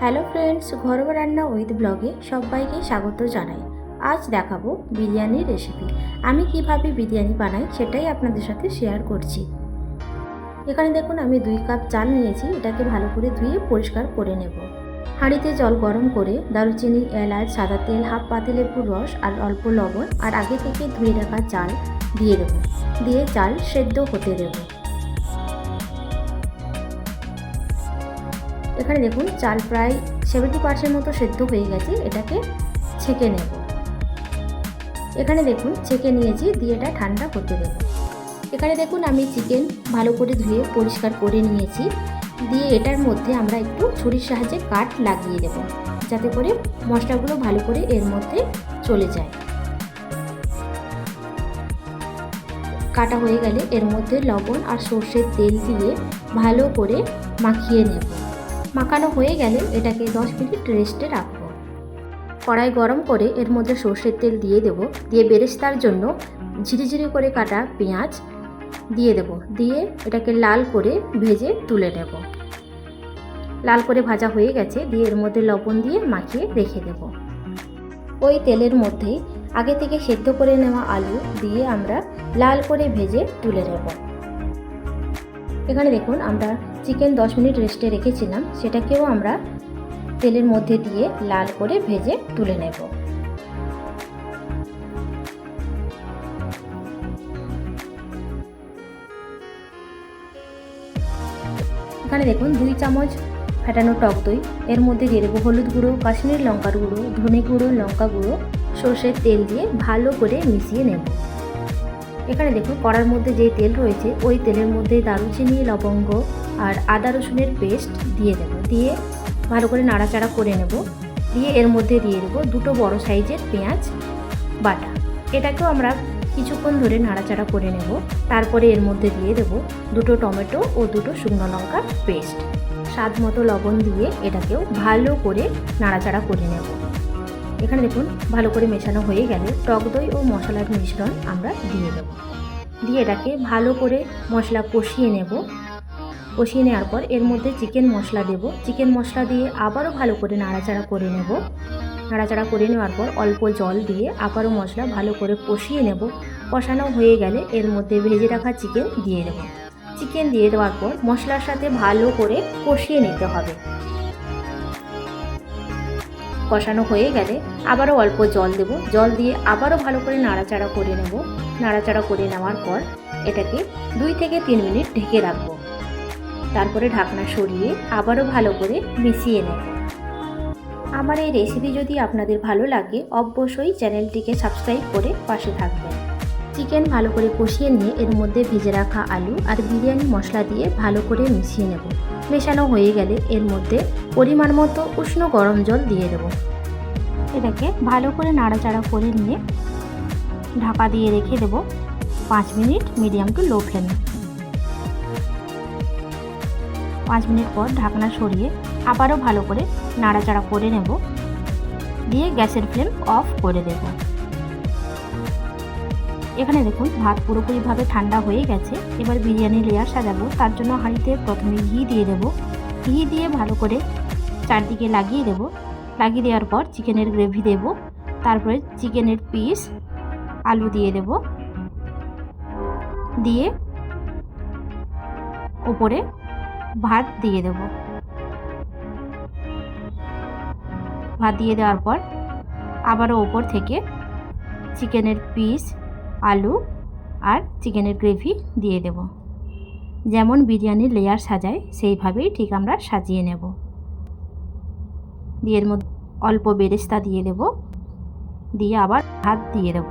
Hello friends, ঘরোয়া রান্না with ব্লগে সবাইকে স্বাগত জানাই। আজ দেখাবো বিরিয়ানির রেসিপি আমি কীভাবে বিরিয়ানি বানাই সেটাই আপনাদের সাথে শেয়ার করছি। এখানে দেখুন, আমি দুই কাপ চাল নিয়েছি, এটাকে ভালো করে ধুয়ে পরিষ্কার করে নেব। হাঁড়িতে জল গরম করে দারুচিনি, এলাচ, সাদা তেল, হাফ পাতিলেবুর রস আর অল্প লবণ আর আগে থেকে ধুয়ে রাখা চাল দিয়ে দেবো। দিয়ে চাল সেদ্ধ হতে দেবো। এখানে দেখুন, চাল প্রায় সেভেন্টি পার্সেন্ট মতো সেদ্ধ হয়ে গেছে, এটাকে ছেঁকে নেব। এখানে দেখুন, ছেঁকে নিয়েছি, দিয়ে এটা ঠান্ডা করতে দেব। এখানে দেখুন, আমি চিকেন ভালো করে ধুয়ে পরিষ্কার করে নিয়েছি। দিয়ে এটার মধ্যে আমরা একটু ছুরির সাহায্যে কাট লাগিয়ে দেব, যাতে করে মশলাগুলো ভালো করে এর মধ্যে চলে যায়। কাটা হয়ে গেলে এর মধ্যে লবণ আর সর্ষের তেল দিয়ে ভালো করে মাখিয়ে নেব। মাখানো হয়ে গেলে এটাকে দশ মিনিট রেস্টে রাখব। কড়াই গরম করে এর মধ্যে সর্ষের তেল দিয়ে দেবো। দিয়ে বেরেস্তার জন্য ঝিরিঝিরি করে কাটা পেঁয়াজ দিয়ে দেব। দিয়ে এটাকে লাল করে ভেজে তুলে নেব। লাল করে ভাজা হয়ে গেছে। দিয়ে এর মধ্যে লবণ দিয়ে মাখিয়ে রেখে দেব। ওই তেলের মধ্যেই আগে থেকে সেদ্ধ করে নেওয়া আলু দিয়ে আমরা লাল করে ভেজে তুলে নেব। এখানে দেখুন, আমরা চিকেন দশ মিনিট রেস্টে রেখেছিলাম। সেটাকেও আমরা তেলের মধ্যে দিয়ে লাল করে ভেজে তুলে নেব। এখানে দেখুন, দুই চামচ ফেটানো টক দই, এর মধ্যে দিয়ে দেবো হলুদ গুঁড়ো, কাশ্মীর লঙ্কার গুঁড়ো, ধনে গুঁড়ো, লঙ্কা গুঁড়ো, সর্ষের তেল দিয়ে ভালো করে মিশিয়ে নেব। এখানে দেখুন, কড়ার মধ্যে যে তেল রয়েছে, ওই তেলের মধ্যে দারুচিনি, লবঙ্গ আর আদা রসুনের পেস্ট দিয়ে দেব। দিয়ে ভালো করে নাড়াচাড়া করে নেব। দিয়ে এর মধ্যে দিয়ে দেবো দুটো বড় সাইজের পেঁয়াজ বাটা। এটাকেও আমরা কিছুক্ষণ ধরে নাড়াচাড়া করে নেব। তারপরে এর মধ্যে দিয়ে দেব দুটো টমেটো ও দুটো শুকনো লঙ্কার পেস্ট। স্বাদ মতো লবণ দিয়ে এটাকেও ভালো করে নাড়াচাড়া করে নেব। এখানে দেখুন, ভালো করে মেশানো হয়ে গেলে টক দই ও মশলার মিশ্রণ আমরা দিয়ে দেব। দিয়ে এটাকে ভালো করে মশলা কষিয়ে নেব। কষিয়ে নেওয়ার পর এর মধ্যে চিকেন মশলা দেব। চিকেন মশলা দিয়ে আবারও ভালো করে নাড়াচাড়া করে নেব। নাড়াচাড়া করে নেওয়ার পর অল্প জল দিয়ে আবারও মশলা ভালো করে কষিয়ে নেব। কষানো হয়ে গেলে এর মধ্যে ভেজে রাখা চিকেন দিয়ে দেব। চিকেন দিয়ে দেওয়ার পর মশলার সাথে ভালো করে কষিয়ে নিতে হবে। কষানো হয়ে গেলে আবারও অল্প জল দেব। জল দিয়ে আবারও ভালো করে নাড়াচাড়া করে নেব। নাড়াচাড়া করে নেওয়ার পর এটাকে দুই থেকে তিন মিনিট ঢেকে রাখব। তারপরে ঢাকনা সরিয়ে আবারও ভালো করে মিশিয়ে নেব। আমার এই রেসিপি যদি আপনাদের ভালো লাগে, অবশ্যই চ্যানেলটিকে সাবস্ক্রাইব করে পাশে থাকবেন। চিকেন ভালো করে কষিয়ে নিয়ে এর মধ্যে ভেজে রাখা আলু আর বিরিয়ানি মশলা দিয়ে ভালো করে মিশিয়ে নেব। মেশানো হয়ে গেলে এর মধ্যে পরিমাণ মতো উষ্ণ গরম জল দিয়ে দেব। এটাকে ভালো করে নাড়াচাড়া করে নিয়ে ঢাকা দিয়ে রেখে দেব পাঁচ মিনিট মিডিয়াম টু লো ফ্লেমে। পাঁচ মিনিট পর ঢাকনা সরিয়ে আবারও ভালো করে নাড়াচাড়া করে নেব। দিয়ে গ্যাসের ফ্লেম অফ করে দেব। এখানে দেখুন, ভাত পুরোপুরিভাবে ঠান্ডা হয়ে গেছে। এবার বিরিয়ানি লেয়ার সাজাবো। তার জন্য হাঁড়িতে প্রথমে ঘি দিয়ে দেব। ঘি দিয়ে ভালো করে চারদিকে লাগিয়ে দেব। লাগিয়ে দেওয়ার পর চিকেনের গ্রেভি দেব। তারপরে চিকেনের পিস, আলু দিয়ে দেব। দিয়ে ওপরে ভাত দিয়ে দেব। ভাত দিয়ে দেওয়ার পর আবারও ওপর থেকে চিকেনের পিস আলু আর চিকেনের গ্রেভি দিয়ে দেব। যেমন বিরিয়ানির লেয়ার সাজায় সেইভাবেই ঠিক আমরা সাজিয়ে নেব। দিয়ে মধ্যে অল্প বেরেস্তা দিয়ে দেব। দিয়ে আবার ভাত দিয়ে দেব।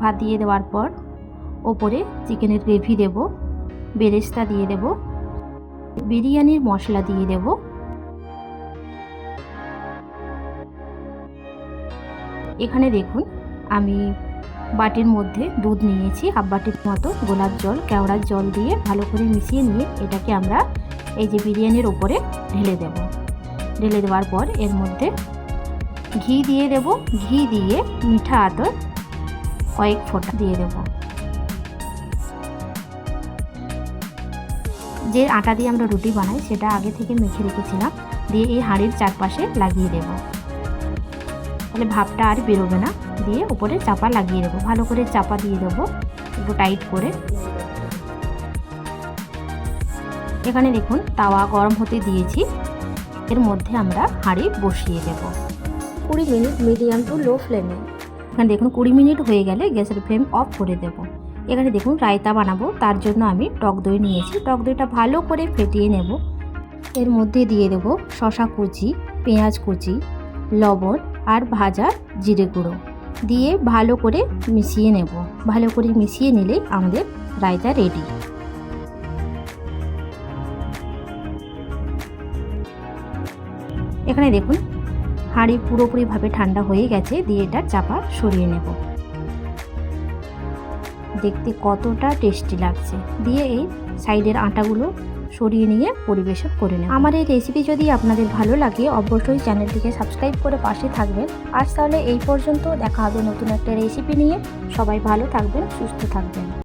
ভাত দিয়ে দেওয়ার পর ওপরে চিকেনের গ্রেভি দেব, বেরেস্তা দিয়ে দেব, বিরিয়ানির মশলা দিয়ে দেব। এখানে দেখুন আমি বাটির মধ্যে দুধ নিয়েছি, হাফ বাটির মতো গোলাপ জল, কেওড়ার জল দিয়ে ভালো করে মিশিয়ে নিয়ে এটাকে আমরা এই যে বিরিয়ানির ওপরে ঢেলে দেব। ঢেলে দেওয়ার পর এর মধ্যে ঘি দিয়ে দেব। ঘি দিয়ে মিঠা আতর কয়েক ফোঁটা দিয়ে দেব। যে আটা দিয়ে আমরা রুটি বানাই, সেটা আগে থেকে মেখে রেখেছিলাম, দিয়ে এই হাঁড়ির চারপাশে লাগিয়ে দেব। তাহলে ভাবটা আর বেরোবে না। দিয়ে উপরে চাপা লাগিয়ে দেবো। ভালো করে চাপা দিয়ে দেবো। একটু টাইট করে। এখানে দেখুন তাওয়া গরম হতে দিয়েছি। এর মধ্যে আমরা হাঁড়ি বসিয়ে দেব। কুড়ি মিনিট মিডিয়াম টু লো ফ্লেমে এখানে দেখুন কুড়ি মিনিট হয়ে গেলে গ্যাসের ফ্লেম অফ করে দেব। এখানে দেখুন রায়তা বানাবো। তার জন্য আমি টক দই নিয়েছি। টক দইটা ভালো করে ফেটিয়ে নেব। এর মধ্যে দিয়ে দেব শশা কুচি পেঁয়াজ কুচি লবণ আর ভাজা জিরে গুঁড়ো দিয়ে ভালো করে মিশিয়ে নেব। ভালো করে মিশিয়ে নিলেই আমাদের রায়তা রেডি এখানে দেখুন, হাঁড়ি পুরোপুরিভাবে ঠান্ডা হয়ে গেছে, দিয়ে এটা চাপা সরিয়ে নেব। দেখতে কতটা টেস্টি লাগছে। দিয়ে এই সাইডের আটাগুলো সরিয়ে নিয়ে পরিবেশন করে নেব। আমার এই রেসিপি যদি আপনাদের ভালো লাগে, অবশ্যই চ্যানেলটিকে সাবস্ক্রাইব করে পাশে থাকবেন। আজ তাহলে এই পর্যন্ত দেখা হবে নতুন একটা রেসিপি নিয়ে। সবাই ভালো থাকবেন, সুস্থ থাকবেন।